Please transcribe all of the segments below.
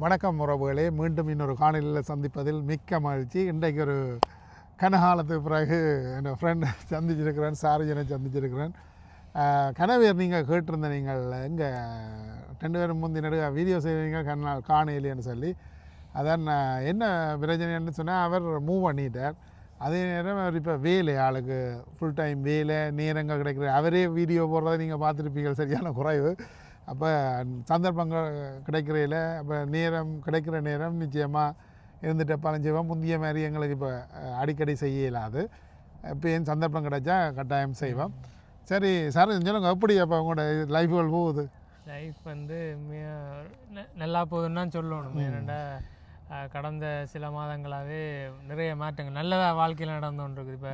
வணக்கம் உறவுகளே மீண்டும் இன்னொரு காணொலியில் சந்திப்பதில் மிக்க மகிழ்ச்சி. இன்றைக்கு ஒரு கனகாலத்துக்கு பிறகு என் ஃப்ரெண்ட் சந்திச்சிருக்கிறேன் சாரஜனை சந்திச்சிருக்கிறேன். கனவேர் நீங்கள் கேட்டிருந்த நீங்கள் எங்கே ரெண்டு பேரும் முந்தி நடுக வீடியோ செய்வீங்க கண்ணா காணையிலேன்னு சொல்லி. அதான் நான் என்ன பிரச்சனைன்னு சொன்னால் அவர் மூவ் பண்ணிட்டார். அதே நேரம் அவர் இப்போ வேலை ஆளுக்கு ஃபுல் டைம் வேலை நேரங்கள் கிடைக்கிற அவரே வீடியோ போடுறத நீங்கள் பார்த்துருப்பீங்க சரியான குறைவு. அப்போ சந்தர்ப்பங்கள் கிடைக்கிறதில்ல அப்போ நேரம் கிடைக்கிற நேரம் நிச்சயமாக இருந்துட்டு பழஞ்செய்வோம் முந்தைய மாதிரி எங்களுக்கு இப்போ அடிக்கடி செய்ய இயலாது. இப்போ என் சந்தர்ப்பம் கிடைச்சா கட்டாயம் செய்வோம் சரி சார் சொல்லுங்க எப்படி அப்போ உங்களோட லைஃப்கள் போகுது? லைஃப் வந்து நல்லா போகுதுன்னு தான் சொல்லணும். அஹ், கடந்த சில மாதங்களாகவே நிறைய மாற்றங்கள். நல்லதாக வாழ்க்கையில் நடந்து கொண்டு இருக்குது இப்போ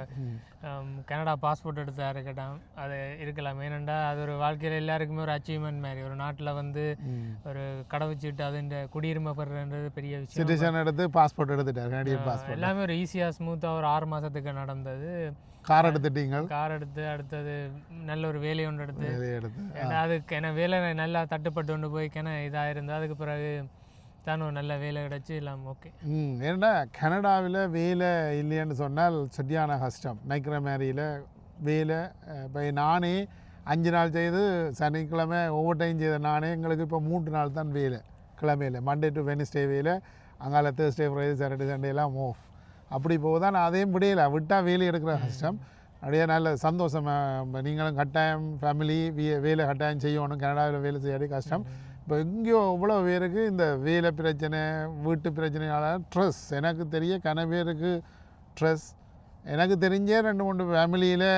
கனடா பாஸ்போர்ட் எடுத்தா இருக்கட்டும் அது இருக்கலாம். ஏனெண்டா அது ஒரு வாழ்க்கையில் எல்லாருக்குமே ஒரு அச்சீவ்மெண்ட் மாதிரி. ஒரு நாட்டில் வந்து ஒரு கடவுச்சீட்டு அதுன்ற குடியுரிமை பெறுறது பெரிய விஷயம். சிட்டிசன் எடுத்து பாஸ்போர்ட் எடுத்துட்டார் பாஸ்போர்ட் எல்லாமே ஒரு ஈஸியாக ஸ்மூத்தாக ஒரு ஆறு மாதத்துக்கு நடந்தது. கார் எடுத்துட்டீங்கள்? கார் எடுத்து அடுத்தது நல்ல ஒரு வேலை ஒன்று எடுத்து. ஏன்னா அதுக்கு என்ன வேலை நல்லா தட்டுப்பட்டு கொண்டு போய் கிண இதாக இருந்தால் அதுக்கு பிறகு தானும் நல்ல வேலை கிடச்சி எல்லாம் ஓகே ம் ஏன்னா கனடாவில் வேலை இல்லைன்னு சொன்னால் சரியான கஷ்டம். நைக்கிற மாதிரியில் வேலை இப்போ நானே அஞ்சு நாள் செய்து சனிக்கிழமை ஒவ்வொரு டைம் செய்த நானே எங்களுக்கு இப்போ மூன்று நாள் தான் வேலை. கிழமையில் மண்டே டு வெனிஸ்டே வேலை அங்கால தேர்ஸ்டே ஃப்ரைடே சாட்டர்டே சண்டேலாம் ஓஃப் அப்படி போதான் நான் அதையும் விடையில விட்டால் வேலை எடுக்கிற கஷ்டம். அப்படியே நல்ல சந்தோஷம் நீங்களும் கட்டாயம் ஃபேமிலி வேலை கட்டாயம் செய்யணும். கனடாவில் வேலை செய்யாடி கஷ்டம். இப்போ எங்கேயோ இவ்வளோ பேருக்கு இந்த வேலை பிரச்சனை வீட்டு பிரச்சனையால் ட்ரெஸ் எனக்கு தெரிய கன பேருக்கு ட்ரெஸ் எனக்கு தெரிஞ்சே ரெண்டு மூணு ஃபேமிலியில்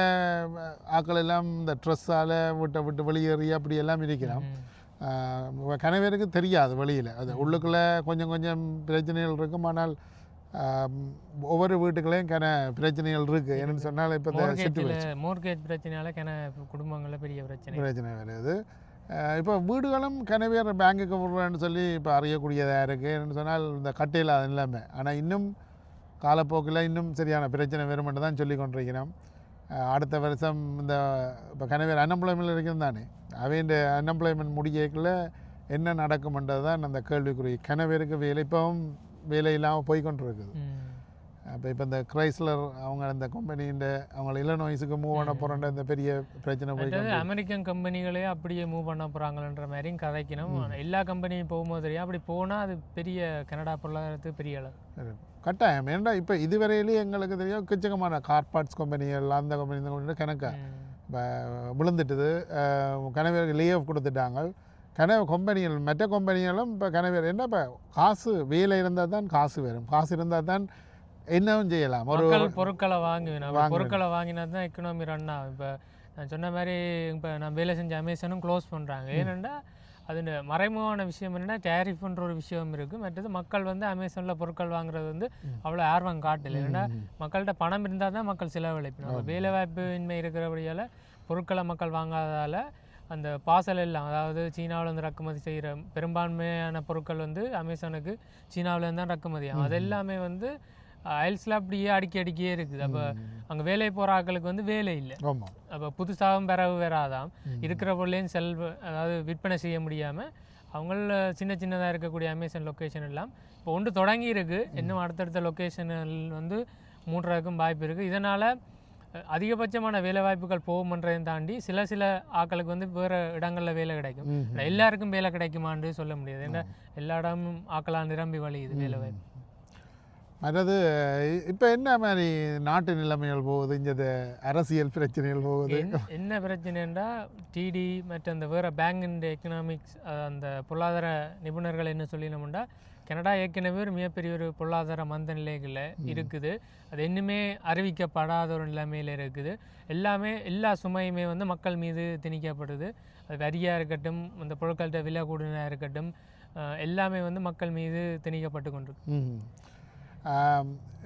ஆக்கள் எல்லாம் இந்த ட்ரெஸ்ஸால் வீட்டை விட்டு வெளியேறி அப்படி எல்லாம் இருக்கிறோம். ஆஹ் கன பேருக்கு தெரியாது வெளியில். அது உள்ளுக்குள்ளே கொஞ்சம் கொஞ்சம் பிரச்சனைகள் இருக்கும். ஆனால் ஒவ்வொரு வீட்டுக்குள்ளேயும் கன பிரச்சனைகள் இருக்குது என்னன்னு சொன்னால் இப்போ மோர்கேஜ் பிரச்சனையால கிண குடும்பங்களில் பெரிய பிரச்சனை. பிரச்சனை வருது. இப்போ வீடுகளும் கனவேர் பேங்குக்கு விடுறேன்னு சொல்லி இப்போ அறியக்கூடியதாக இருக்குதுன்னு சொன்னால் இந்த கட்டையில் அது இல்லாமல் ஆனால் இன்னும் காலப்போக்கில் இன்னும் சரியான பிரச்சனை வருமென்று தான் சொல்லி கொண்டிருக்கிறோம். அடுத்த வருஷம் இந்த இப்போ கனவேர் அன்எம்ப்ளாய்மெண்ட் இருக்கிறது தானே? அவையின் அன்எம்ப்ளாய்மெண்ட் முடியக்குள்ள என்ன நடக்கும்ன்றது தான் அந்த கேள்விக்குறி. கனவேருக்கு வேலை இப்போவும் வேலை இல்லாமல் போய்கொண்டிருக்குது அப்போ இப்போ இந்த கிரைஸ்லர் அவங்க அந்த கம்பெனின்ற அவங்க இளநோய்ஸுக்கு மூவ் பண்ண போகிறன்ற இந்த பெரிய பிரச்சனை போய் அடுத்தது அமெரிக்கன் கம்பெனிகளே அப்படியே மூவ் பண்ண போகிறாங்கன்ற மாதிரியும் கதைக்கணும். எல்லா கம்பெனியும் போகும்போது தெரியும். அப்படி போனால் அது பெரிய கனடா பொருளாதாரத்துக்கு பெரிய அளவு. கட்டாயம். ஏன்டா இப்போ இதுவரையிலேயே எங்களுக்கு தெரியும் எக்கச்சக்கமான கார் பார்ட்ஸ் கம்பெனிகள் அந்த கம்பெனி இந்த கம்பெனி கணக்கா. இப்போ விழுந்துட்டுது. கனவேருக்கு லே ஆஃப் கொடுத்துட்டாங்க. கனவு கம்பெனிகள் மற்ற கம்பெனிகளும் இப்போ கனவேர் என்ன இப்போ காசு வேலை இருந்தால் தான் காசு வரும். காசு இருந்தால் தான் என்னவும் செய்யலாம். ஒரு பொருட்களை வாங்குவேன். பொருட்களை வாங்கினா தான் எக்கனாமி ரன் ஆகும். இப்போ நான் சொன்ன மாதிரி இப்போ நான் வேலை செஞ்ச அமேசானும் க்ளோஸ் பண்ணுறாங்க ஏனெண்டா அது மறைமுகமான விஷயம் என்னன்னா டேரிஃப்ன்ற ஒரு விஷயம் இருக்குது மற்றது மக்கள் வந்து அமேசானில் பொருட்கள் வாங்குறது வந்து அவ்வளோ ஆர்வம் காட்டல. ஏன்னா மக்கள்கிட்ட பணம் இருந்தால் தான் மக்கள் அப்ப வேலை வாய்ப்பு இன்மை இருக்கிறபடியால் பொருட்களை மக்கள் வாங்காததால் அந்த பார்சல் எல்லாம் அதாவது சீனாவுல இருந்து இறக்குமதி செய்கிற பெரும்பான்மையான பொருட்கள் வந்து அமேசானுக்கு சீனாவுல இருந்து தான் இறக்குமதி ஆகும் அது எல்லாமே வந்து அயல்ஸில் அப்படியே அடுக்கி அடிக்கியே இருக்குது. அப்போ அங்கே வேலை போகிற ஆட்களுக்கு வந்து வேலை இல்லை. அப்போ புதுசாகவும் பெறவு வராதாம். இருக்கிற பொருளையும் செல் அதாவது விற்பனை செய்ய முடியாமல் அவங்கள சின்ன சின்னதாக இருக்கக்கூடிய அமேசான் லொக்கேஷன் எல்லாம் இப்போ ஒன்று தொடங்கி இருக்கு. இன்னும் அடுத்தடுத்த லொக்கேஷனில் வந்து மூன்றதுக்கும் வாய்ப்பு இருக்குது இதனால் அதிகபட்சமான வேலை வாய்ப்புகள் போகுமன்றதையும் தாண்டி சில சில ஆட்களுக்கு வந்து வேறு இடங்களில் வேலை கிடைக்கும். எல்லாருக்கும் வேலை கிடைக்குமான்னு சொல்ல முடியாது. ஏன்னா எல்லா இடமும் ஆக்களாக நிரம்பி வழியுது வேலை வாய்ப்பு. மற்றது இப்போ என்ன மாதிரி நாட்டு நிலைமைகள் போகுது? இங்கே அரசியல் பிரச்சனைகள் போகுது. என்ன- பிரச்சனைன்றா டிடி மற்ற அந்த வேறு பேங்க் அண்ட் எக்கனாமிக்ஸ் அந்த பொருளாதார நிபுணர்கள் என்ன சொல்லினோம்னா கனடா ஏற்கனவே ஒரு மிகப்பெரிய ஒரு பொருளாதார மந்த நிலைகளில் இருக்குது. அது இன்னுமே அறிவிக்கப்படாத ஒரு நிலைமையில் இருக்குது. எல்லாமே எல்லா சுமையுமே வந்து மக்கள் மீது திணிக்கப்படுது. அது வரியாக இருக்கட்டும் அந்த பொருட்கள்கிட்ட விலை கூடுதலாக இருக்கட்டும் எல்லாமே வந்து மக்கள் மீது திணிக்கப்பட்டு கொண்டிருக்கு.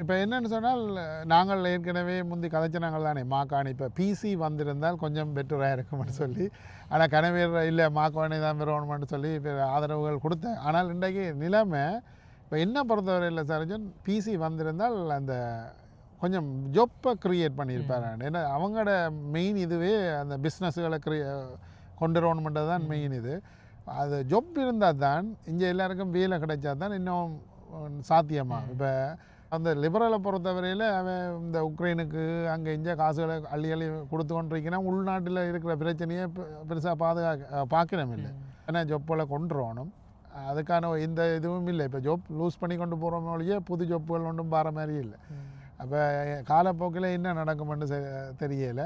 இப்போ என்னன்னு சொன்னால் நாங்கள் ஏற்கனவே முந்தி கதைச்சினாங்கள் தானே மாக்காணி இப்போ பிசி வந்திருந்தால் கொஞ்சம் பெட்டராக இருக்கும்னு சொல்லி ஆனால் கனவேர் இல்லை மாக்காணி தான் பெறணும்னு சொல்லி இப்போ ஆதரவுகள் கொடுத்தேன். ஆனால் இன்றைக்கு நிலைமை இப்போ என்ன பொறுத்தவரையில் சர்ஜன் பிசி வந்திருந்தால் அந்த கொஞ்சம் ஜொப்பை க்ரியேட் பண்ணியிருப்பாரு. ஏன்னா அவங்களோட மெயின் இதுவே அந்த பிஸ்னஸ்களை க்ரியே கொண்டு வரணுமென்றது தான் மெயின் இது. அது ஜொப் இருந்தால் தான் இங்கே எல்லாருக்கும் வேலை கிடைச்சா தான் இன்னும் சாத்தியமா? இப்போ அந்த லிபரலை பொறுத்தவரையில் அவன் இந்த உக்ரைனுக்கு அங்கே இங்கே காசுகளை அள்ளி அள்ளி கொடுத்து கொண்டிருக்கிறான் உள்நாட்டில் இருக்கிற பிரச்சனையை பெருசாக பாதுகாக்க பார்க்கணும் இல்லை. ஏன்னா ஜொப்புகளை கொண்டுறோணும் அதுக்கான எந்த இதுவும் இல்லை. இப்போ ஜொப் லூஸ் பண்ணி கொண்டு போகிற மொழியே புது ஜொப்புகள் ஒன்றும் பார மாதிரி இல்லை. அப்போ காலப்போக்கில் என்ன நடக்கும்னு தெரியல.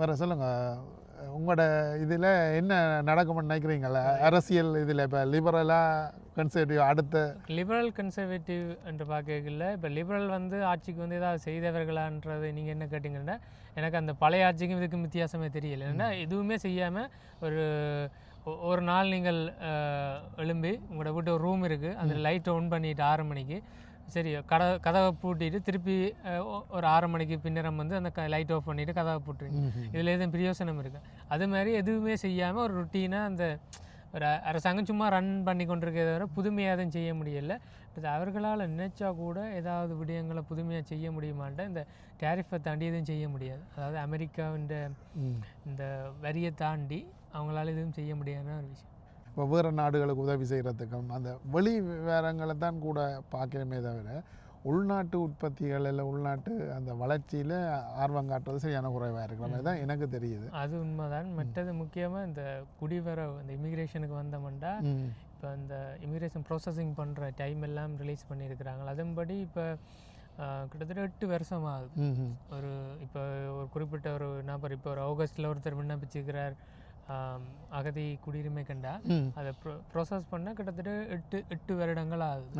வேற சொல்லுங்கள் உங்களோட இதில் என்ன நடக்கும்னு நினைக்கிறீங்களா? அரசியல் இதில் இப்போ லிபரலாக கன்சர்வேட்டிவ் அடுத்த லிபரல் கன்சர்வேட்டிவ் என்று பார்க்கல இப்போ லிபரல் வந்து ஆட்சிக்கு வந்து ஏதாவது செய்தவர்களான்றது நீங்கள் என்ன கேட்டிங்கன்னா எனக்கு அந்த பழைய ஆட்சிக்கும் இதுக்கும் வித்தியாசமே தெரியல. ஏன்னா எதுவுமே செய்யாமல் ஒரு ஒரு நாள் நீங்கள் எழும்பி உங்களோட வீட்டு ஒரு ரூம் இருக்குது அந்த லைட்டை ஆன் பண்ணிட்டு ஆறு மணிக்கு சரி கதை கதவை பூட்டிட்டு திருப்பி ஒரு ஆறு மணிக்கு பின்னரம் வந்து அந்த லைட் ஆஃப் பண்ணிவிட்டு கதவை பூட்டுறீங்க. இதில் எதுவும் பிரயோசனம் இருக்கு? அது மாதிரி எதுவுமே செய்யாமல் ஒரு ருட்டீனாக அந்த ஒரு அரசாங்கம் சும்மா ரன் பண்ணி கொண்டிருக்கிறத தவிர புதுமையாக எதுவும் செய்ய முடியல. இது அவர்களால் நினைச்சா கூட ஏதாவது விடயங்களை புதுமையாக செய்ய முடியுமான்ட்டு இந்த டேரிஃபை தாண்டி எதுவும் செய்ய முடியாது. அதாவது அமெரிக்காவின் இந்த வரியை தாண்டி அவங்களால எதுவும் செய்ய முடியாத ஒரு விஷயம். இப்போ வேறு நாடுகளுக்கு உதவி செய்கிறதுக்கும் அந்த வெளி விவரங்களை தான் கூட பார்க்கணுமே தவிர உள்நாட்டு உற்பத்திகள் இல்லை உள்நாட்டு அந்த வளர்ச்சியில் ஆர்வம் காட்டுறது சரியான குறைவாக இருக்கிற மாதிரி தான் எனக்கு தெரியுது. அது உண்மைதான். மற்றது முக்கியமாக இந்த குடிவரவு இந்த இமிக்ரேஷனுக்கு வந்தோம்னா. இப்போ இந்த இமிக்ரேஷன் ப்ராசஸிங் பண்ணுற டைம் எல்லாம் ரிலீஸ் பண்ணியிருக்கிறாங்க. அதன்படி இப்போ கிட்டத்தட்ட எட்டு வருஷம் ஆகுது. ஒரு இப்போ ஒரு குறிப்பிட்ட ஒரு நபர் இப்போ ஒரு ஆகஸ்ட்டில் ஒருத்தர் விண்ணப்பிச்சிருக்கிறார். அகதி குடியுரிமை கண்டா அதை ப்ரொ ப்ரோசஸ் பண்ண கிட்டத்தட்ட எட்டு எட்டு வருடங்கள் ஆகுது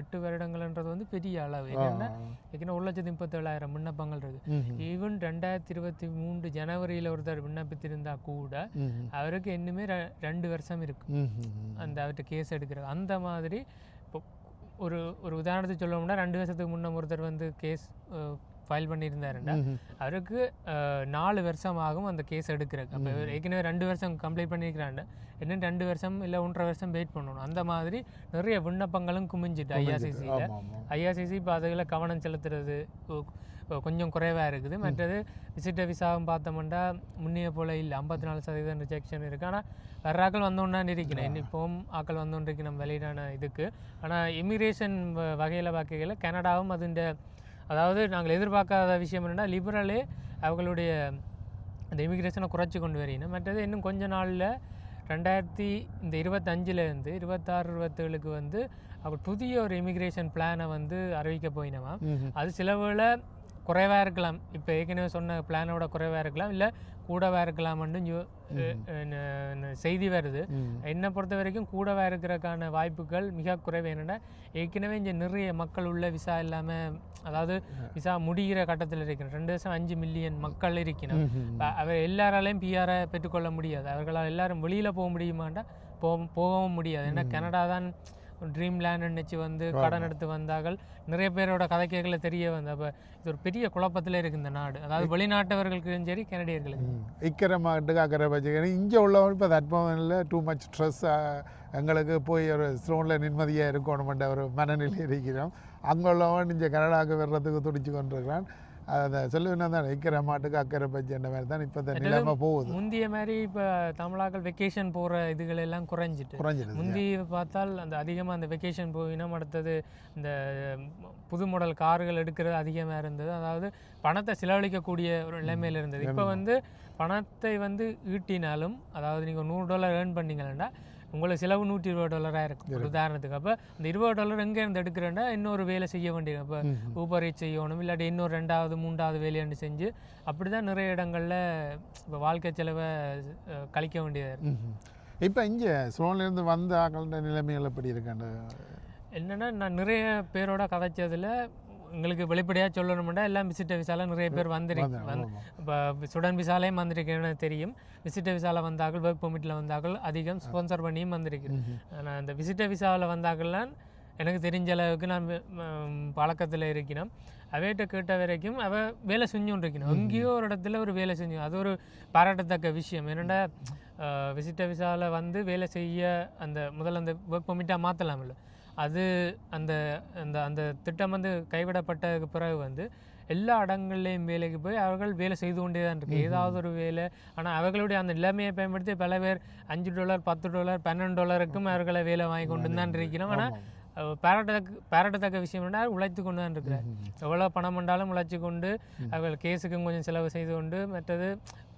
எட்டு வருடங்கள்ன்றது வந்து பெரிய அளவு. என்னென்னா ஏற்கனவே ஒரு லட்சத்தி முப்பத்தேழாயிரம் விண்ணப்பங்கள் ம். ஈவன் ரெண்டாயிரத்தி இருபத்தி மூன்று ஜனவரியில் ஒருத்தர் விண்ணப்பித்திருந்தா கூட. அவருக்கு இன்னுமே ரெண்டு வருஷம் இருக்கு. அந்த அவர்கிட்ட கேஸ் எடுக்கிறது அந்த மாதிரி இப்போ ஒரு ஒரு உதாரணத்துக்கு சொல்லணும்னா ரெண்டு வருஷத்துக்கு முன்ன ஒருத்தர் வந்து கேஸ் ஃபைல் பண்ணியிருந்தாருன்னா. அவருக்கு நாலு வருஷம் ஆகும் அந்த கேஸ் எடுக்கிறதுக்கு அப்போ ஏற்கனவே ரெண்டு வருஷம் கம்ப்ளீட் பண்ணியிருக்கிறாங்க இன்னும் ரெண்டு வருஷம் இல்லை ஒன்றரை வருஷம் வெயிட் பண்ணணும். அந்த மாதிரி நிறைய விண்ணப்பங்களும் குமிஞ்சிட்டு ஐஆர்சிசியில் ஐஆர்சிசி இப்போ அதில் கவனம் செலுத்துறது கொஞ்சம் குறைவாக இருக்குது. மற்றது விசிட்டர் விசாவும் பார்த்தோம்னா முன்னைய போல் இல்லை ஐம்பத்தி நாலு சதவீதம் ரிஜெக்ஷன் இருக்குது ஆனால் வேறு ஆக்கள் வந்தோன்னா இருக்கிறேன் இப்போவும் ஆக்கள் வந்தோன்னு இருக்கு நம்ம வெளியிடான இதுக்கு. ஆனால் இமிக்ரேஷன் வகையில் பார்க்கையில் கனடாவும் அதுண்ட அதாவது நாங்கள் எதிர்பார்க்காத விஷயம் என்னென்னா லிபரலே அவங்களுடைய அந்த இமிக்ரேஷனை குறைச்சி கொண்டு வரீங்க மற்றது இன்னும் கொஞ்ச நாளில் ரெண்டாயிரத்தி இந்த இருபத்தஞ்சிலேருந்து இருபத்தாறு இருபத்தேழுக்கு வந்து அவர் புதிய ஒரு இமிக்ரேஷன் பிளானை வந்து அறிவிக்க போயினவா ம் ம். அது சில வேளை குறைவாக இருக்கலாம். இப்போ ஏற்கனவே சொன்ன பிளானோட குறைவாக இருக்கலாம். இல்லை கூடவா இருக்கலாம்னு செய்தி வருது. என்னை பொறுத்த வரைக்கும் கூடவா இருக்கிறதுக்கான வாய்ப்புகள் மிக குறைவு. என்னென்னா ஏற்கனவே இங்கே நிறைய மக்கள் உள்ள விசா இல்லாமல் அதாவது விசா முடிகிற கட்டத்தில் இருக்கிற ரெண்டு வருஷம் அஞ்சு மில்லியன் மக்கள் இருக்கணும். அவர் எல்லாராலையும் பிஆரை பெற்றுக்கொள்ள முடியாது. அவர்களால் எல்லாரும் வெளியில் போக முடியுமாண்டா? போக போகவும் முடியாது. ஏன்னா கனடா தான் ட்ரீம் லேண்ட் நினச்சி வந்து கடன் எடுத்து வந்தார்கள். நிறைய பேரோட கதைக்கைகளை தெரிய வந்து அப்போ இது ஒரு பெரிய குழப்பத்தில் இருக்குது இந்த நாடு. அதாவது வெளிநாட்டவர்களுக்கும் சரி கனடியர்களுக்கு ம். இக்கரை மாட்டுக்கு அக்கறை வச்சுக்கணும் இங்கே உள்ளவங்க இப்போ தட்பவனில் டூ மச் ஸ்ட்ரெஸ் எங்களுக்கு போய் ஒரு ஸ்லோனில் நிம்மதியாக இருக்கணுமென்ற ஒரு மனநிலை இருக்கிறோம். அங்கே உள்ளவன் இங்கே கனடாவுக்கு வர்றதுக்கு துடிச்சு கொண்டிருக்கிறான். அதை சொல்லுவேன்னா தான் இக்கரை மாட்டுக்கு அக்கறை பஜ்ஜின்ற மாதிரி தான் இப்போ இந்த நிலைமை போகுது. முந்திய மாதிரி இப்போ தமிழாக்கள் வெக்கேஷன் போகிற இதுகள் எல்லாம் குறைஞ்சிட்டு. குறைஞ்சிடுது முந்தி பார்த்தால் அந்த அதிகமாக அந்த வெக்கேஷன் போயினோம் அடுத்தது இந்த புது மாடல் கார்கள் எடுக்கிறது அதிகமாக இருந்தது. அதாவது பணத்தை செலவழிக்கக்கூடிய ஒரு நிலைமையில் இருந்தது. இப்போ வந்து பணத்தை வந்து ஈட்டினாலும் அதாவது நீங்கள் நூறு டாலர் ஏர்ன் பண்ணீங்கன்னா உங்களுக்கு செலவு நூற்றி இருபது டாலராக இருக்கும். ஒரு உதாரணத்துக்கு அப்போ இந்த இருபது டாலர் எங்கே இருந்து எடுக்கிறேன்னா இன்னொரு வேலை செய்ய வேண்டியது இப்போ ரீச் செய்யணும் இல்லாட்டி இன்னொரு ரெண்டாவது மூன்றாவது வேலையாண்டு செஞ்சு அப்படி தான் நிறைய இடங்களில் இப்போ வாழ்க்கை செலவை கழிக்க வேண்டியதாக இருக்கு. இப்போ இங்கே ஸ்லோன்லேருந்து வந்த ஆக்களோட நிலைமைகள் எப்படி இருக்காண்டு என்னன்னா நான் நிறைய பேரோட கதைச்சதுல எங்களுக்கு வெளிப்படையாக சொல்லணும்னா எல்லாம் விசிட்டர் விசால நிறைய பேர் வந்திருக்கு வந்து இப்போ ஸ்டூடெண்ட் விசாலையும் வந்திருக்கேன்னு தெரியும். விசிட்டர் விசால வந்தார்கள் ஒர்க் பெர்மிட்டில் வந்தார்கள் அதிகம் ஸ்பான்சர் பண்ணியும் வந்திருக்கிறேன் நான் அந்த விசிட்டர் விசாவில் வந்தாக்கள்லாம் எனக்கு தெரிஞ்ச அளவுக்கு நான் பழக்கத்தில் இருக்கிறேன் அவைகிட்ட கேட்ட வரைக்கும் அவ வேலை செஞ்சுட்டு இருக்கணும் எங்கேயோ ஒரு இடத்துல ஒரு வேலை செஞ்சு அது ஒரு பாராட்டத்தக்க விஷயம். என்னென்னா விசிட்டர் விசாவில் வந்து வேலை செய்ய அந்த முதல்ல அந்த ஒர்க் பெர்மிட்டாக மாற்றலாம்ல அது அந்த அந்த அந்த திட்டம் வந்து கைவிடப்பட்டதுக்கு பிறகு வந்து எல்லா இடங்கள்லையும் வேலைக்கு போய் அவர்கள் வேலை செய்து கொண்டே தான் இருக்கு. ஏதாவது ஒரு வேலை. ஆனால் அவர்களுடைய அந்த நிலைமையை பயன்படுத்தி பல பேர் அஞ்சு டாலர் பத்து டாலர் பன்னெண்டு டாலருக்கும் அவர்களை வேலை வாங்கி கொண்டு தான் இருக்கிறோம். ஆனால் பாராட்டத்தக்க பாராட்டத்தக்க விஷயம் என்ன உழைத்து கொண்டு தான் இருக்கிறார். எவ்வளோ பணம் பண்ணாலும் உழைச்சி கொண்டு அவர்கள் கேஸுக்கும் கொஞ்சம் செலவு செய்து கொண்டு மற்றது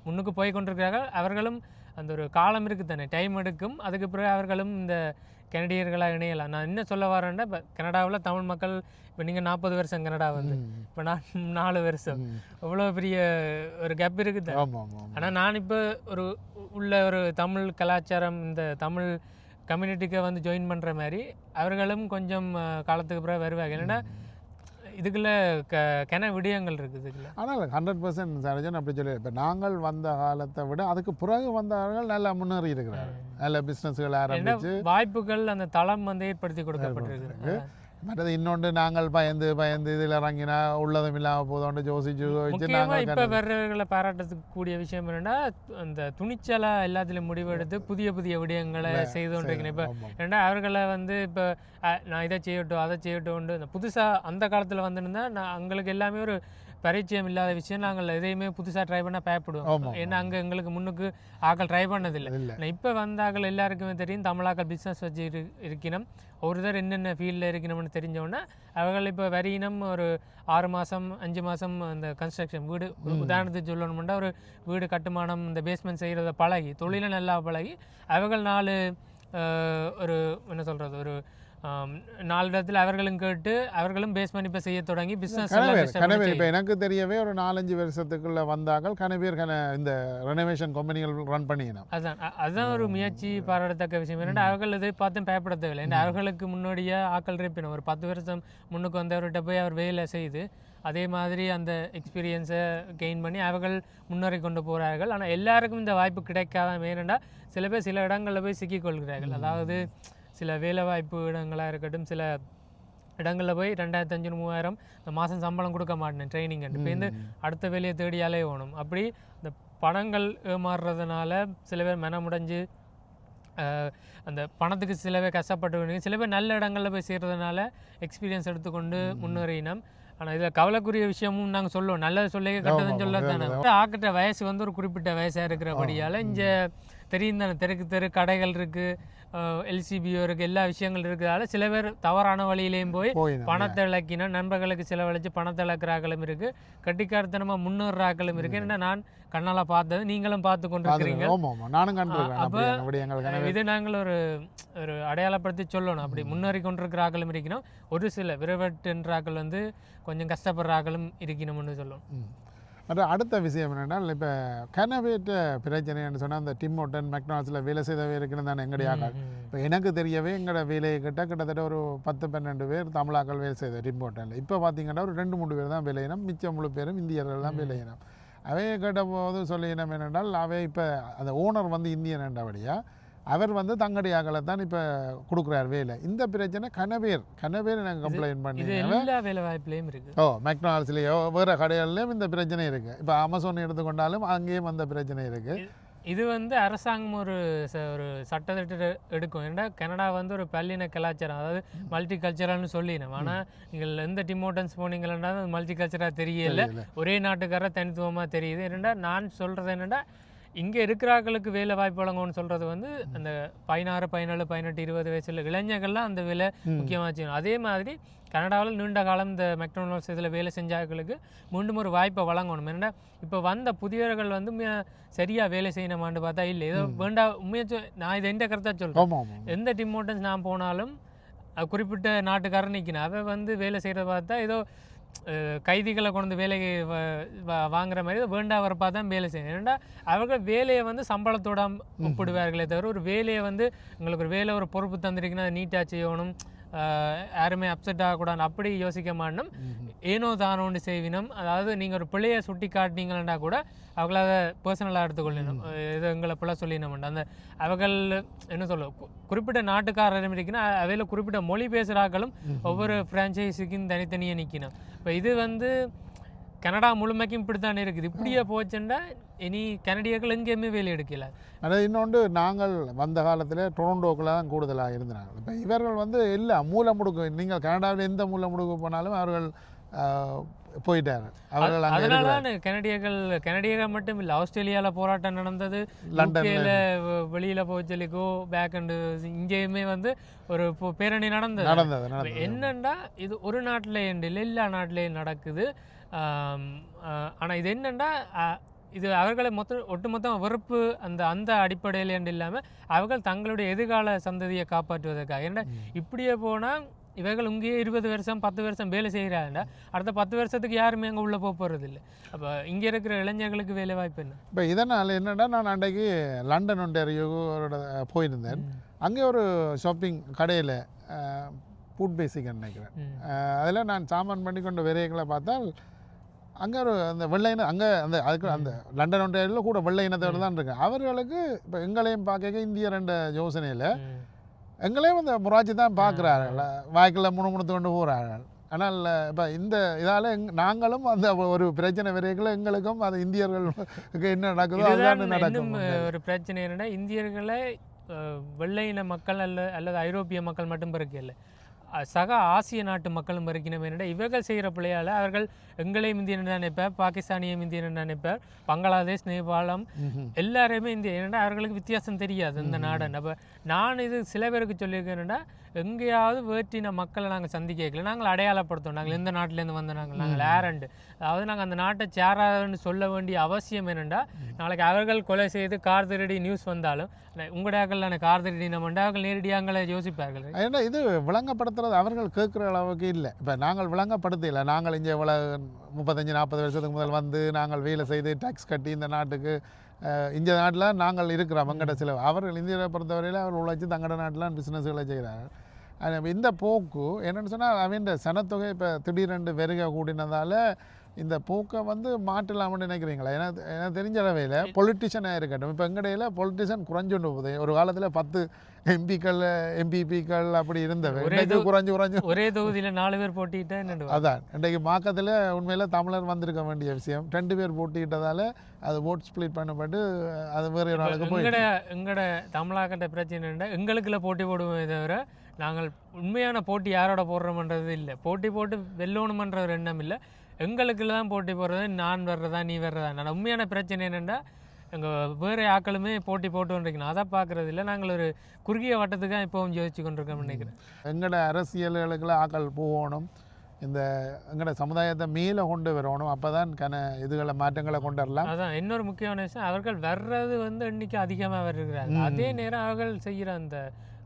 முன்னுக்கு போய் கொண்டிருக்கிறார்கள். அவர்களும் அந்த ஒரு காலம் இருக்குது தானே டைம் எடுக்கும். அதுக்கு பிறகு அவர்களும் இந்த கனடியர்களாக இணையலாம். நான் என்ன சொல்ல வரேன்னா இப்போ கனடாவில் தமிழ் மக்கள் இப்போ நீங்கள் நாற்பது வருஷம் கனடா வந்து இப்போ நான் நாலு வருஷம். எவ்வளோ பெரிய ஒரு கேப் இருக்குது? ஆனால் நான் இப்போ ஒரு உள்ள ஒரு தமிழ் கலாச்சாரம் இந்த தமிழ் கம்யூனிட்டிக்கு வந்து ஜாயின் பண்ணுற மாதிரி அவர்களும் கொஞ்சம் காலத்துக்கு பிறகு வருவாங்க. என்னென்னா இதுக்குள்ள க கென விடயங்கள் இருக்குது இதுக்குள்ள. ஆனால் ஹண்ட்ரட் பர்சன்ட் சரஜன் அப்படி சொல்லி இப்போ நாங்கள் வந்த காலத்தை விட அதுக்கு பிறகு வந்தவர்கள் நல்லா முன்னேறி இருக்கிறார்கள் நல்ல பிஸ்னஸ்கள் ஆரம்பிச்சு வாய்ப்புகள் அந்த தளம் வந்து ஏற்படுத்தி கொடுக்கப்பட்டிருக்கு மற்றது இன்னொன்று நாங்கள் பயந்து பயந்து இதில் இறங்கினா உள்ளதும் இல்லாமல் போதோண்டு ஜோசிச்சு யோசிச்சு நாங்கள் இப்ப வர்றவர்களை பாராட்டத்துக்கு கூடிய விஷயம் என்னன்னா அந்த துணிச்சலா எல்லாத்துலயும் முடிவெடுத்து புதிய புதிய விடயங்களை செய்து கொண்டிருக்கணும் இப்ப. ஏன்னா அவர்களை வந்து இப்போ நான் இதை செய்யட்டும் அதை செய்யட்டும் இந்த புதுசாக அந்த காலத்தில் வந்துருந்தா நான் எங்களுக்கு எல்லாமே ஒரு பரிச்சயம் இல்லாத விஷயம் நாங்கள் எதையுமே புதுசாக ட்ரை பண்ண பயப்படுவோம். ஏன்னா அங்கே எங்களுக்கு முன்னுக்கு ஆக்கள் ட்ரை பண்ணதில்லை. இப்போ வந்த ஆக்கள் எல்லாருக்குமே தெரியும் தமிழாக்கள் பிஸ்னஸ் வச்சு இரு இருக்கணும். ஒருத்தர் என்னென்ன ஃபீல்டில் இருக்கணும்னு தெரிஞ்சவொன்னே அவர்கள் இப்போ வரியினம் ஒரு ஆறு மாதம் அஞ்சு மாதம் அந்த கன்ஸ்ட்ரக்ஷன் வீடு ஒரு உதாரணத்துக்கு சொல்லணும்னா ஒரு வீடு கட்டுமானம் இந்த பேஸ்மெண்ட் செய்கிறத பழகி தொழிலை நல்லா பழகி அவர்கள் நாலு ஒரு என்ன சொல்கிறது ஒரு நாலு இடத்துல அவர்களும் கேட்டு அவர்களும் பேஸ் பண்ணி இப்போ செய்ய தொடங்கி பிஸ்னஸ் கனவேர் இப்போ எனக்கு தெரியவே ஒரு நாலஞ்சு வருஷத்துக்குள்ள வந்தார்கள். கனவேர் கன இந்த ரெனோவேஷன் கம்பெனிகள் ரன் பண்ணிக்கணும் அதான் அ- அதுதான் ஒரு முயற்சி பாராட்டத்தக்க விஷயம். ஏன்னா அவர்கள் இதை பார்த்தும் பயப்பட தேவையில்லை ஏன்னா அவர்களுக்கு முன்னோடியாக ஆக்கள் இருப்பினும். ஒரு பத்து வருஷம் முன்னுக்கு வந்தவர்கிட்ட போய் அவர் வேலை செய்து அதே மாதிரி அந்த எக்ஸ்பீரியன்ஸை கெயின் பண்ணி அவர்கள் முன்னேறி கொண்டு போகிறார்கள் ஆனால் எல்லாருக்கும் இந்த வாய்ப்பு கிடைக்காத ஏனெண்டா சில பேர் சில இடங்களில் போய் சிக்கிக்கொள்கிறார்கள் அதாவது சில வேலை வாய்ப்பு இடங்களாக இருக்கட்டும் சில இடங்களில் போய் ரெண்டாயிரத்தி அஞ்சு மூவாயிரம் இந்த மாதம் சம்பளம் கொடுக்க மாட்டேன் ட்ரைனிங் இப்போ இந்த அடுத்த வேலையை தேடி அலையணும் அப்படி இந்த பணங்கள் ஏமாறுறதுனால சில பேர் மனமுடைஞ்சு அந்த பணத்துக்கு சில பேர் கஷ்டப்பட்டு சில பேர் நல்ல இடங்களில் போய் சேர்றதுனால எக்ஸ்பீரியன்ஸ் எடுத்துக்கொண்டு முன்னேறினோம். ஆனால் இதில் கவலைக்குரிய விஷயமும் நாங்கள் சொல்லுவோம். நல்லது சொல்லி கெட்டதுன்னு சொல்ல தானே. ஆக்கிட்ட வயசு வந்து ஒரு குறிப்பிட்ட வயசாக இருக்கிறபடியால் இங்கே தெரியும் தானே தெருக்கு தெரு கடைகள் இருக்குது எல்சிபிஓ இருக்குது எல்லா விஷயங்கள் இருக்கிறதால சில பேர் தவறான வழியிலையும் போய் பணத்தை இழக்கினா நண்பர்களுக்கு செலவழிச்சு பணத்தை இழக்கிறாக்களும் இருக்கு. கட்டிக்காரத்தனமாக முன்னேறாக்களும் இருக்கு. ஏன்னா நான் கண்ணால பார்த்தது நீங்களும் பார்த்து நானும் கண்டிருக்கேன் அப்ப- இது நாங்கள் ஒரு ஒரு அடையாளப்படுத்தி சொல்லணும். அப்படி முன்னேறி கொண்டிருக்கிற ஆக்களும் இருக்கணும். ஒரு சில விரைவட்டுன்ற ஆக்கள் வந்து கொஞ்சம் கஷ்டப்படுற ஆக்களும் இருக்கணும்னு சொல்லணும். மற்ற அடுத்த விஷயம் என்னென்னால் இப்போ கனவேற்ற பிரச்சனைன்னு சொன்னால் அந்த டிம் ஹோட்டன் மெக்னால்ஸில் வேலை செய்தவே இருக்குன்னு தானே எங்களுடைய ஆக்கள். இப்போ எனக்கு தெரியவே எங்களோட வேலையை கிட்ட கிட்டத்தட்ட ஒரு பத்து பன்னெண்டு பேர் தமிழாக்கள் வேலை செய்த டிம் இப்போ பார்த்தீங்கன்னா ஒரு ரெண்டு மூணு பேர் தான் வேலையினம் மிச்சம் முழு பேரும் இந்தியர்கள் தான் வேலையினம் அவையை கேட்ட போது சொல்லினம் என்னென்றால் அவை இப்போ அந்த ஓனர் வந்து இந்தியன் என்றபடியாக அவர் வந்து தங்கடி ஆக்களை தான் இப்போ கொடுக்குறார் வேலை. இந்த பிரச்சனை கனவேர் கனவேர் எனக்கு கம்ப்ளைண்ட் பண்ணி வேலை வாய்ப்புலையும் இருக்கு. ஓ மெக்டானல்ஸ்லேயோ வேறு கடைகள்லையும் இந்த பிரச்சனை இருக்குது இப்போ அமேசான் எடுத்துக்கொண்டாலும் அங்கேயும் அந்த பிரச்சனை இருக்குது இது வந்து அரசாங்கம் ஒரு ஒரு சட்டத்திட்ட எடுக்கும். ஏன்னா கனடா வந்து ஒரு பல்லின கலாச்சாரம். அதாவது மல்டி கல்ச்சரல்னு சொல்லினோம். ஆனால் நீங்கள் எந்த டிமோட்டன்ஸ் போனீங்கன்னா மல்டி கல்ச்சராக தெரியல. ஒரே நாட்டுக்கார தனித்துவமாக தெரியுது. என்னடா நான் சொல்கிறது என்னடா இங்கே இருக்கிறார்களுக்கு வேலை வாய்ப்பு வழங்கும்னு சொல்கிறது வந்து அந்த பதினாறு பதினேழு பதினெட்டு இருபது வயசுல இளைஞர்கள்லாம் அந்த வேலை முக்கியமாக செய்யணும். அதே மாதிரி கனடாவில் நீண்ட காலம் இந்த மெக்டோனல்ஸ் இதில் வேலை செஞ்சார்களுக்கு மீண்டும் ஒரு வாய்ப்பை வழங்கணும். என்னடா இப்போ வந்த புதியவர்கள் வந்து சரியாக வேலை செய்யணுமான்னு பார்த்தா இல்லை. ஏதோ வேண்டாம் உண்மையாக நான் இதை எந்த கருத்தாக சொல்கிறேன் எந்த டிமோட்டன்ஸ் நான் போனாலும் குறிப்பிட்ட நாட்டுக்காரன் நிற்கணும் அவன் வந்து வேலை செய்கிறத பார்த்தா ஏதோ கைதிகளை கொண்டு வந்து வேலைக்கு வ- வாங்குற மாதிரி வேண்டா வரப்பா தான் வேலை செய்யணும் ஏன்னா அவர்கள் வேலையை வந்து சம்பளத்தோட ஒப்பிடுவார்களே தவிர ஒரு வேலையை வந்து உங்களுக்கு ஒரு வேலை ஒரு பொறுப்பு தந்திருக்குன்னா அதை நீட்டாக செய்யணும். யாருமே அப்செட் ஆகக்கூடாது. அப்படி யோசிக்க மாட்டோம் ஏனோ தானோன்னு செய்வினம். அதாவது நீங்கள் ஒரு பிள்ளையை சுட்டி காட்டினீங்கன்னா கூட அவங்கள அதை பர்சனலாக எடுத்துக்கொள்ளணும். இது எங்களை பிள்ளை சொல்லினோம் அந்த அவர்கள் என்ன சொல்ல குறிப்பிட்ட நாட்டுக்காரரும் இருக்குன்னா அவையில் குறிப்பிட்ட மொழி பேசுகிறாக்களும் ஒவ்வொரு ஃப்ரான்ச்சைஸுக்கும் தனித்தனியாக நிற்கணும் இப்போ இது வந்து கனடா முழுமைக்கும் இப்படித்தானே இருக்குது? இப்படியே போச்சுன்னா இனி கனடியர்கள் எங்கேயுமே வேலை எடுக்கல. அதாவது இன்னொன்று நாங்கள் வந்த காலத்தில் டொரண்டோக்குள்ள தான் கூடுதலாக இருந்தாங்க. இப்போ இவர்கள் வந்து இல்லை மூலை முடுக்கு நீங்கள் கனடாவில் எந்த மூலை முடுக்கு போனாலும் அவர்கள் போயிட்டாரு அவர்கள் அதனால தான் கனடியர்கள் கனடியர்கள் மட்டும் இல்லை ஆஸ்திரேலியால போராட்டம் நடந்தது. லண்டன்ல வெளியில போய் சொல்லி கோ பேக் அண்ட் இங்கேயுமே வந்து ஒரு பேரணி நடந்தது. நடந்தது என்னண்டா இது ஒரு நாட்டில் இல்லை எல்லா நாட்டிலையும் நடக்குது. ஆம், ஆ, ஆனா இது என்னண்டா ஆ, இது அவர்களை மொத்த ஒட்டுமொத்தம் வெறுப்பு அந்த அந்த அடிப்படையில் என்று இல்லாம அவர்கள் தங்களுடைய எதிர்கால சந்ததியை காப்பாற்றுவதற்காக. ஏன்னா இப்படியே போனா இவர்கள் இங்கேயே இருபது வருஷம் பத்து வருஷம் வேலை செய்கிறாங்கடா அடுத்த பத்து வருஷத்துக்கு யாருமே அங்கே உள்ளே போக போகிறது இல்லை அப்போ இங்கே இருக்கிற இளைஞர்களுக்கு வேலை வாய்ப்பு என்ன? இப்போ இதனால் என்னடா நான் அன்றைக்கு லண்டன் ஒன்றியோட போயிருந்தேன். அங்கே ஒரு ஷாப்பிங் கடையில் ஃபுட் பேசிக் நினைக்கிறேன். அதில் நான் சாமான் பண்ணி கொண்ட விரைகளை பார்த்தால் அங்கே அந்த வெள்ளை இன அங்கே அந்த அதுக்கு அந்த லண்டன் ஒன்றியில் கூட வெள்ளை இனத்தோடு தான் இருக்கு. அவர்களுக்கு இப்போ எங்களையும் பார்க்க இந்திய ரெண்டு யோசனையில். எங்களையும் அந்த முராஜி தான் பார்க்குறார்கள். வாய்க்கில் முணுமுணுத்து கொண்டு போகிறார்கள் ஆனால் இப்போ இந்த இதால் எங் நாங்களும் அந்த ஒரு பிரச்சனை விரைகளை எங்களுக்கும் அது இந்தியர்களுக்கு என்ன நடக்குதோ அதுதான் நடக்கும். ஒரு பிரச்சனை என்னன்னா இந்தியர்களை அஹ், வெள்ளை இன மக்கள் அல்ல அல்லது ஐரோப்பிய மக்கள் மட்டும் பிறக்கல அஹ், சக ஆசிய நாட்டு மக்களும் பிறக்கணும் என்னடா இவர்கள் செய்கிற பிள்ளையால் அவர்கள் எங்களையும் இந்தியன் நினைப்பார் பாகிஸ்தானியும் இந்தியன் நினைப்பார் பங்களாதேஷ் நேபாளம். எல்லாருமே இந்திய ஏன்னா அவர்களுக்கு வித்தியாசம் தெரியாது இந்த நாடன் அப்போ நான் இது சில பேருக்கு சொல்லியிருக்கேன்னா எங்கேயாவது வேற்றின மக்களை நாங்கள் சந்திக்க வைக்கல நாங்கள் அடையாளப்படுத்தோம் நாங்கள் எந்த நாட்டிலேருந்து வந்த நாங்கள் நாங்கள் ஏரண்டு அதாவது நாங்கள் அந்த நாட்டை சேராதுன்னு சொல்ல வேண்டிய அவசியம் என்னென்னா நாளைக்கு அவர்கள் கொலை செய்து கார் திருடி நியூஸ் வந்தாலும் உங்களுடைய கார் திருடி நம்ம அவர்கள் நேரடியாங்களே யோசிப்பார்கள். ஏன்னா இது விளங்கப்படுத்துறது அவர்கள் கேட்குற அளவுக்கு இல்லை. இப்போ நாங்கள் விளங்கப்படுத்தல. நாங்கள் இங்கே இவ்வளோ முப்பத்தஞ்சு நாற்பது வருஷத்துக்கு முதல் வந்து நாங்கள் வேலை செய்து டேக்ஸ் கட்டி இந்த நாட்டுக்கு இந்த நாட்டில் நாங்கள் இருக்கிறோம். எங்கட சில அவர்கள் இந்தியாவை பொறுத்தவரையில் அவர் உழைச்சி தங்கட நாட்டில் பிஸ்னஸ்களை செய்கிறார்கள் அது இந்த போக்கு என்னென்னு சொன்னால் அவன் சனத்தொகை இப்போ திடீரென்று வெறுக கூடினதால இந்த போக்கை வந்து மாற்றலாம்னு நினைக்கிறீங்களா? ஏன்னா எனக்கு தெரிஞ்ச அளவையில் பொலிட்டிஷியனாக இருக்கட்டும். இப்போ எங்கடையில் பொலிட்டிஷியன் குறைஞ்சுண்டு போகுது. ஒரு காலத்தில் பத்து எம்பிக்கள் எம்பிபிக்கள் அப்படி இருந்தவை. இது- குறைஞ்சு குறைஞ்சு. ஒரே தொகுதியில் நாலு பேர் போட்டிக்கிட்டா என்னண்டு அதான். இன்றைக்கு மாக்கத்தில் உண்மையில் தமிழர் வந்திருக்க வேண்டிய விஷயம். ரெண்டு பேர் போட்டிக்கிட்டதால அது ஓட் ஸ்ப்ளிட் பண்ணப்பட்டு அது வேறு ஒரு ஆளுக்கு போய் எங்கட தமிழாக்கட்ட பிரச்சனை எங்களுக்குள்ள போட்டி போடுவோமே தவிர நாங்கள் உண்மையான போட்டி யாரோட போடுறோம்ன்றது இல்லை. போட்டி போட்டு வெல்லணுமன்ற ஒரு எண்ணம் இல்லை. எங்களுக்குள்ள தான் போட்டி போடுறது நான் வர்றதா நீ வர்றதா? நான் உண்மையான பிரச்சனை என்னென்னா எங்கள் வேறு ஆக்களுமே போட்டி போட்டு கொண்டிருக்கணும் அதை பார்க்குறது இல்லை. நாங்கள் ஒரு குறுகிய வட்டத்துக்கு தான் இப்போவும் யோசிச்சு கொண்டிருக்கோம்னு நினைக்கிறேன். எங்களோட அரசியல்களுக்கெல்லாம் ஆக்கள் போகணும். இந்த எங்களோட சமுதாயத்தை மேலே கொண்டு வரணும். அப்போ தான் கன இதுகளை மாற்றங்களை கொண்டு வரலாம் அதான் இன்னொரு முக்கியமான விஷயம் அவர்கள் வர்றது வந்து எண்ணிக்கை அதிகமாக வருகிறாங்க ம். அதே நேரம் அவர்கள் செய்கிற அந்த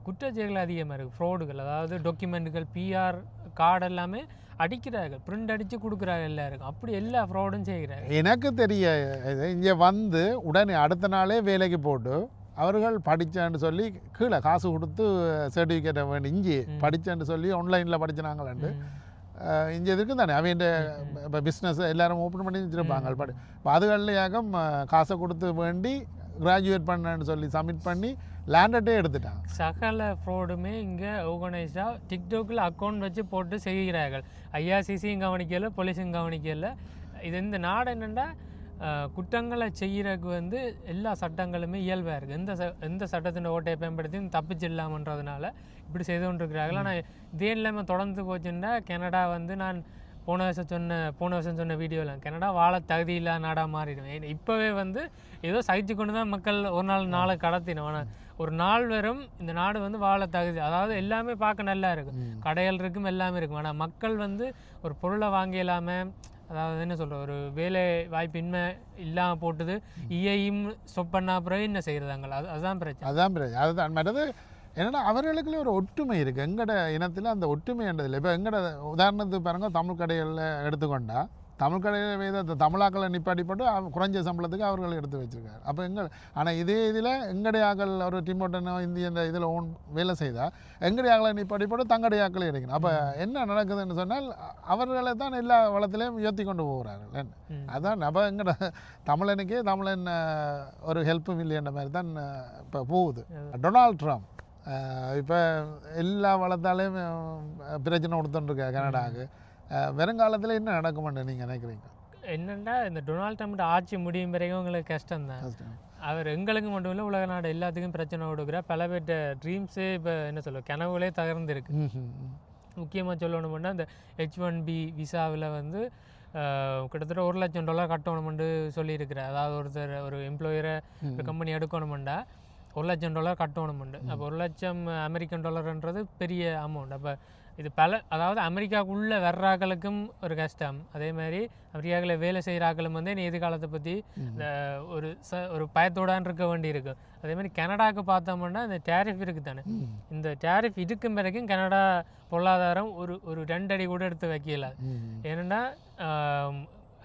குற்றச்செயல்கள் அதிகமாக இருக்குது ஃப்ராடுகள் அதாவது டாக்குமெண்ட்டுகள் பிஆர் கார்டு எல்லாமே அடிக்கிறார்கள் பிரிண்ட் அடித்து கொடுக்குறாங்க எல்லாருக்கும். அப்படி எல்லா ஃப்ராடும் செய்கிறாங்க எனக்கு தெரிய இது இங்கே வந்து உடனே அடுத்த நாளே வேலைக்கு போட்டு அவர்கள் படித்தேன்னு சொல்லி கீழே காசு கொடுத்து சர்டிஃபிகேட்டை வேண்டி இங்கே. படித்தேன்னு சொல்லி ஆன்லைனில் படிச்சினாங்களாண்டு. இங்கே இருக்கு தானே அவன் இப்போ பிஸ்னஸ் எல்லாரும் ஓப்பன் பண்ணி வச்சுருப்பாங்க பட். இப்போ அதுகள்லையாகம் காசை கொடுத்து வேண்டி கிராஜுவேட் பண்ணேன்னு சொல்லி சப்மிட் பண்ணி லேண்டட்டே எடுத்துட்டாங்க சகல ஃப்ராடுமே இங்கே ஆர்கனைஸ்டாக டிக்டாக்கில் அக்கௌண்ட் வச்சு போட்டு செய்கிறார்கள். ஐஆர்சிசியும் கவனிக்கல போலீஸும் கவனிக்கல. இது இந்த நாடு என்னென்னா குற்றங்களை செய்கிறதுக்கு வந்து எல்லா சட்டங்களுமே இயல்பாக இருக்குது எந்த ச எந்த சட்டத்தின் ஓட்டையை பயன்படுத்தி தப்பிச்சிடலாமன்றதுனால இப்படி செய்து கொண்டிருக்கிறார்கள். ஆனால் இதே இல்லாமல் தொடர்ந்து போச்சுன்னா கனடா வந்து நான் போன வருஷம் சொன்ன போன வருஷம் சொன்ன வீடியோவில் கனடா வாழ தகுதி இல்லா நாடாக மாறிடும். இப்போவே வந்து ஏதோ சகிச்சு கொண்டு தான் மக்கள் ஒரு நாள் நாளை கடத்தினோம். ஆனால் ஒரு நாள் வரும் இந்த நாடு வந்து வாழ தகுதி. அதாவது எல்லாமே பார்க்க நல்லா இருக்கும். கடைகள் இருக்கும் எல்லாமே இருக்கும். ஆனால் மக்கள் வந்து ஒரு பொருளை வாங்க இல்லாமல் அதாவது என்ன சொல்ற ஒரு வேலை வாய்ப்பின்மை இல்லாமல் போட்டுது. இஐயும் ஸ்டாப் பண்ண பிறகு என்ன செய்கிறாங்க அது அதுதான் பிரச்சனை. அதுதான் பிரச்சனை. அதுதான் மற்றது என்னன்னா அவர்களுக்குள்ளே ஒரு ஒற்றுமை இருக்குது எங்கட இனத்தில் அந்த ஒற்றுமைன்றதில்லை இப்போ எங்கட உதாரணத்துக்கு பாருங்க தமிழ் கடைகளில் எடுத்துக்கொண்டா தமிழ் கடையில் வேத தமிழாக்களை நிப்பாட்டி போட்டு குறைஞ்ச சம்பளத்துக்கு அவர்கள் எடுத்து வச்சிருக்காரு. அப்போ எங்கள் ஆனால் இதே இதில் எங்களுடைய ஆக்கள் ஒரு டிமோட்டனோ இந்திய இதில் ஓன் வேலை செய்தால் எங்களுடைய ஆக்களை நிப்பாட்டி போட்டு தங்களுடைய ஆக்களை எடுக்கணும். அப்போ என்ன நடக்குதுன்னு சொன்னால் அவர்களை தான் எல்லா வளத்திலையும் உயர்த்தி கொண்டு போகிறார்கள். என்ன. அதான் நம்ம எங்கட தமிழனுக்கே தமிழன் ஒரு ஹெல்ப்பும் இல்லைன்ற மாதிரி தான் இப்போ போகுது. டொனால்ட் ட்ரம்ப் இப்போ எல்லா வளத்தாலையும் பிரச்சனை கொடுத்துட்டுருக்க கனடாவுக்கு. வருங்காலத்தில் என்ன நடக்குமென்னு நீங்கள் நினைக்கிறீங்க? என்னென்னா இந்த டொனால்ட் ட்ரம்ப் ஆட்சி முடியும் வரைக்கும் உங்களுக்கு கஷ்டம் தான் கஷ்டம். அவர் எங்களுக்கு மட்டும் இல்லை உலக நாடு எல்லாத்துக்கும் பிரச்சனை கொடுக்குறார் பல பேர்ட்ட ட்ரீம்ஸே இப்போ என்ன சொல்ல கனவுகளே தகர்ந்துருக்கு. முக்கியமாக சொல்லணும்னா இந்த ஹெச் ஒன் பி விசாவில் வந்து கிட்டத்தட்ட ஒரு லட்சம் டாலர் கட்டணும்னு சொல்லியிருக்கிறார். அதாவது ஒருத்தர் ஒரு எம்ப்ளாயரை ஒரு கம்பெனி எடுக்கணுமெண்டா ஒரு லட்சம் டாலர் கட்டணுமெண்டு. அப்போ ஒரு லட்சம் அமெரிக்கன் டாலர்ன்றது பெரிய அமௌண்ட் அப்போ இது பல அதாவது அமெரிக்காவுக்குள்ளே வர்றாக்களுக்கும் ஒரு கஷ்டம். அதே மாதிரி அமெரிக்காவில் வேலை செய்கிறாக்களும் வந்து நீ எதிர்காலத்தை பற்றி ஒரு ச ஒரு பயத்தோடான் இருக்க வேண்டியிருக்கு. அதே மாதிரி கனடாவுக்கு பார்த்தோம்னா இந்த டேரிஃப் இருக்குது தானே இந்த டேரிஃப் இருக்கும் வரைக்கும் கனடா பொருளாதாரம் ஒரு ஒரு ரெண்டு அடி கூட எடுத்து வைக்கல. ஏன்னா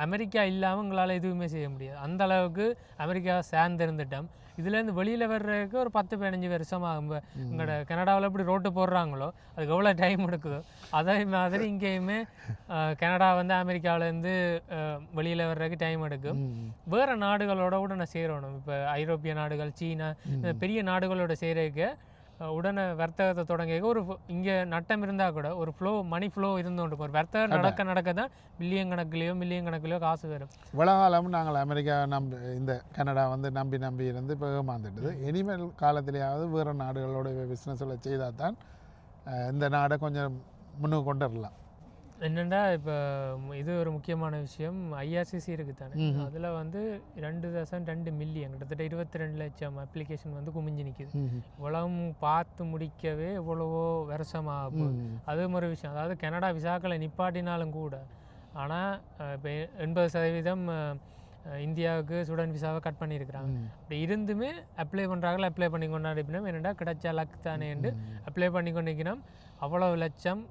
அமெரிக்கா இல்லாமல் உங்களால் எதுவுமே செய்ய முடியாது. அந்த அளவுக்கு அமெரிக்கா சேர்ந்திருந்துட்டோம். இதுலேருந்து வெளியில் வர்றதுக்கு ஒரு பத்து பதினஞ்சு வருஷம் ஆகும் இப்போ எங்களோட கனடாவில் எப்படி ரோட்டு போடுறாங்களோ அதுக்கு எவ்வளோ டைம் எடுக்குதோ அதே மாதிரி இங்கேயுமே கனடா வந்து அமெரிக்காவிலேருந்து வெளியில் வர்றதுக்கு டைம் எடுக்கும். வேறு நாடுகளோட கூட நான் சேரணும். இப்போ ஐரோப்பிய நாடுகள் சீனா பெரிய நாடுகளோட அஹ், உடனே வர்த்தகத்தை தொடங்க ஒரு இங்கே நட்டம் இருந்தால் கூட ஒரு ஃப்ளோ மணி ஃப்ளோ இருந்தோண்டு ஒரு வர்த்தகம் நடக்க நடக்க தான் பில்லியன் கணக்குலையோ மில்லியன் கணக்குலையோ காசு வரும். உலகாலம் நாங்கள் அமெரிக்கா நம்பி இந்த கனடா வந்து நம்பி நம்பி இருந்து இப்போ ஏமாந்துட்டுது. இனிமேல் காலத்திலேயாவது வேறு நாடுகளோட பிஸ்னஸில் செய்தால் தான் இந்த நாடை கொஞ்சம் முன்னுக்கு கொண்டு வரலாம். என்னென்னா இப்போ இது ஒரு முக்கியமான விஷயம். ஐஆர்சிசி இருக்குது தானே. அதில் வந்து ரெண்டு தசம் ரெண்டு மில்லியன் கிட்டத்தட்ட இருபத்தி ரெண்டு லட்சம் அப்ளிகேஷன் வந்து குமிஞ்சு நிற்கிது இவ்வளவும் பார்த்து முடிக்கவே எவ்வளவோ வருஷமாக போகுது. அதுவும் ஒரு விஷயம். அதாவது கனடா விசாக்களை நிப்பாட்டினாலும் கூட ஆனால் இப்போ எண்பது சதவீதம் இந்தியாவுக்கு ஸ்டூடெண்ட் விசாவை கட் பண்ணியிருக்கிறாங்க. அப்படி இருந்துமே அப்ளை பண்ணுறாங்களா அப்ளை பண்ணி கொண்டாடிப்பினோம் என்னடா கிடைச்சா லக் தானேன்னு அப்ளை பண்ணி கொண்டிருக்கணும் அவ்வளவு லட்சம்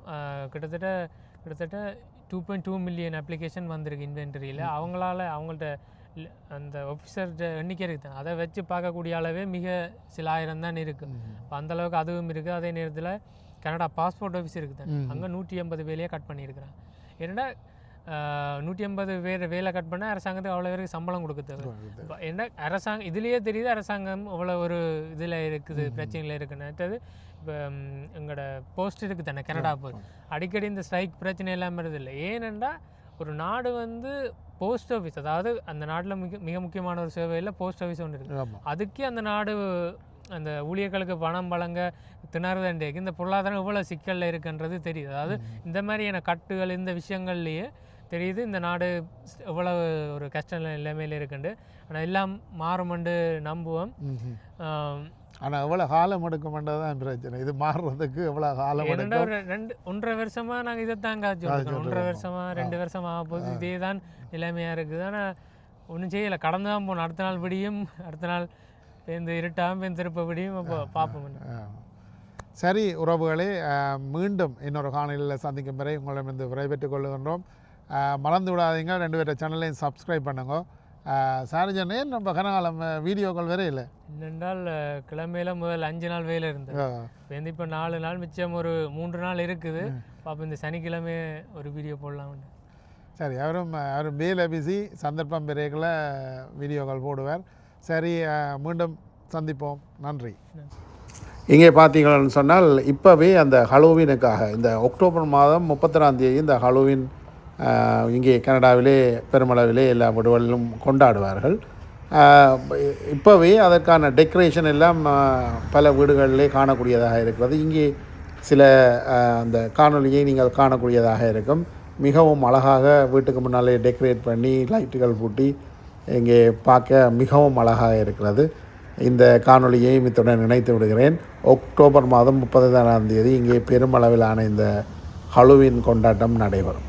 கிட்டத்தட்ட கிட்டத்தட்ட two point two million application வந்திருக்கு இன்வென்டரியில் அவங்களால அவங்கள்ட்ட அந்த ஆஃபீஸர்கிட்ட எண்ணிக்கை இருக்குது. அதை வச்சு பார்க்கக்கூடிய அளவே மிக சில ஆயிரம் தான் இருக்குது அப்ப அந்த அளவுக்கு அதுவும் இருக்குது அதே நேரத்தில் கனடா பாஸ்போர்ட் ஆஃபீஸ் இருக்குது. அங்கே நூற்றி எண்பது வேலையை கட் பண்ணியிருக்கிறான். ஏன்னா நூற்றி எண்பது பேர் வேலை கட் பண்ணால் அரசாங்கத்துக்கு அவ்வளோ பேருக்கு சம்பளம் கொடுக்க தேவை. இப்ப என்ன அரசாங்கம் இதுலேயே தெரியுது அரசாங்கம் அவ்வளோ ஒரு இதில் இருக்குது பிரச்சனையில் இருக்குன்னு. அடுத்தது இப்போ எங்களோட போஸ்ட் இருக்குது தானே கனடா போஸ்ட் அடிக்கடி இந்த ஸ்ட்ரைக் பிரச்சனை இல்லாமல் இருதில்லை ஏனென்றா ஒரு நாடு வந்து போஸ்ட் ஆஃபீஸ் அதாவது அந்த நாட்டில் மிக மிக முக்கியமான ஒரு சேவையில் போஸ்ட் ஆஃபீஸ் ஒன்று இருக்குது அதுக்கே அந்த நாடு அந்த ஊழியர்களுக்கு பணம் வழங்க திணறுதண்டேக்கு இந்த பொருளாதாரம் எவ்வளோ சிக்கலில் இருக்குன்றது தெரியுது. அதாவது இந்த மாதிரியான கட்டுகள் இந்த விஷயங்கள்லேயே தெரியுது. இந்த நாடு எவ்வளவு ஒரு கஷ்ட நிலைமையில் இருக்குண்டு ஆனால் எல்லாம் மாறுமெண்டு நம்புவோம். ஆனால் எவ்வளோ காலம் எடுக்குமென்றது தான் பிரச்சனை. இது மாறுறதுக்கு எவ்வளோ காலம் ஒரு ரெண்டு ஒன்றரை வருஷமா நாங்கள் இதை தான் காய்ச்சி ஒன்றரை விட்டுருக்கோம். வருஷமா ரெண்டு வருஷமா ஆக போகுது. இதே தான் நிலைமையாக இருக்குது. ஆனால் ஒன்றும் செய்யலை. கடந்து தான் போகணும். அடுத்த நாள் விடியும். அடுத்த நாள் பேருந்து இருட்டாமல் பேருந்து திருப்ப விடியும். அப்போ பார்ப்போம். சரி உறவுகளே மீண்டும் இன்னொரு காணொலியில் சந்திக்கும் வரை உங்களிடமிருந்து விடைபெற்றுக் கொள்ளுகின்றோம் ஆ, மறந்து விடாதீங்க. ரெண்டு பேர் சேனலையும் சப்ஸ்கிரைப் பண்ணுங்க. சாரிஜனே நம்ம கனகாலம் வீடியோக்கள் வேற இல்லை. என்னென்றால் அஹ், கிழமையில முதல் அஞ்சு நாள் வேலை இருந்தது. இப்போ நாலு நாள் மிச்சம் ஒரு மூன்று நாள் இருக்குது. பார்ப்போம் இந்த சனிக்கிழமை ஒரு வீடியோ போடலாம்னு சரி அவரும் அவரும் வேலை பிஸி சந்தர்ப்பம் பிறகுல வீடியோக்கள் போடுவார். சரி மீண்டும் சந்திப்போம். நன்றி. இங்கே பார்த்தீங்கன்னு சொன்னால் இப்போவே அந்த ஹலோவினுக்காக இந்த அக்டோபர் மாதம் முப்பத்தொராம் தேதி இந்த ஹலோவின் இங்கே கனடாவிலே பெருமளவிலே எல்லா வீடுகளிலும் கொண்டாடுவார்கள். இப்போவே அதற்கான டெக்கரேஷன் எல்லாம் பல வீடுகளிலே காணக்கூடியதாக இருக்கிறது. இங்கே சில அந்த காணொலியை நீங்கள் காணக்கூடியதாக இருக்கும். மிகவும் அழகாக வீட்டுக்கு முன்னாலே டெக்கரேட் பண்ணி லைட்டுகள் பூட்டி இங்கே பார்க்க மிகவும் அழகாக இருக்கிறது. இந்த காணொலியை இத்துடன் இணைத்து விடுகிறேன். அக்டோபர் மாதம் முப்பதாம் தேதி இங்கே பெருமளவிலான இந்த ஹலுவின் கொண்டாட்டம் நடைபெறும்.